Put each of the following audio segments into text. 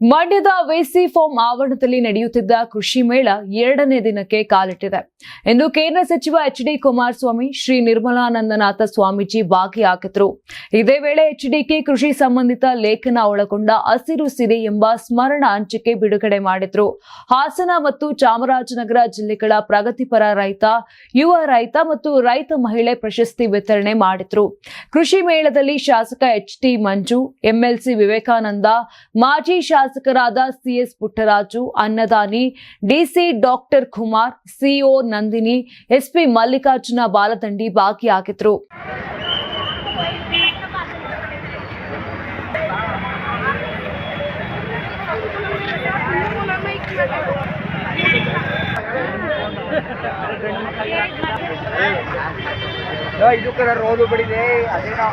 ಮಂಡ್ಯದ ವೇಸಿ ಫಾರ್ಮ್ ಆವರಣದಲ್ಲಿ ನಡೆಯುತ್ತಿದ್ದ ಕೃಷಿ ಮೇಳ ಎರಡನೇ ದಿನಕ್ಕೆ ಕಾಲಿಟ್ಟಿದೆ. ಎಂದು ಕೇಂದ್ರ ಸಚಿವ ಎಚ್ ಡಿ ಕುಮಾರಸ್ವಾಮಿ, ಶ್ರೀ ನಿರ್ಮಲಾನಂದನಾಥ ಸ್ವಾಮೀಜಿ ಭಾಗಿಯಾಗಿದ್ರು ಇದೇ ವೇಳೆ ಎಚ್ಡಿಕೆ ಕೃಷಿ ಸಂಬಂಧಿತ ಲೇಖನ ಒಳಗೊಂಡ ಹಸಿರು ಸಿರಿ ಎಂಬ ಸ್ಮರಣ ಹಂಚಿಕೆ ಬಿಡುಗಡೆ ಮಾಡಿದ್ರು. ಹಾಸನ ಮತ್ತು ಚಾಮರಾಜನಗರ ಜಿಲ್ಲೆಗಳ ಪ್ರಗತಿಪರ ರೈತ, ಯುವ ರೈತ ಮತ್ತು ರೈತ ಮಹಿಳೆ ಪ್ರಶಸ್ತಿ ವಿತರಣೆ ಮಾಡಿದ್ರು. ಕೃಷಿ ಮೇಳದಲ್ಲಿ ಶಾಸಕ H T Manju, MLC Vivekananda, ಮಾಜಿ ಶಾಸಕರಾದ CS Puttaraju Annadani DC doctor Kumar CEO Nandini SP Mallikarjuna Baladandi ಭಾಗಿಯಾಗಿದ್ರು ಇದು ಕರ ರೋದು ಬಿಡಿದೆ ಅದೇನೋ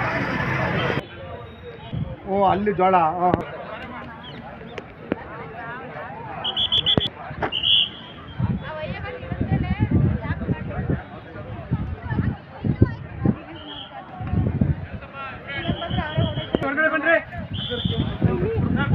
ಓ ಅಲ್ಲಿ ಜೋಳ ಆ.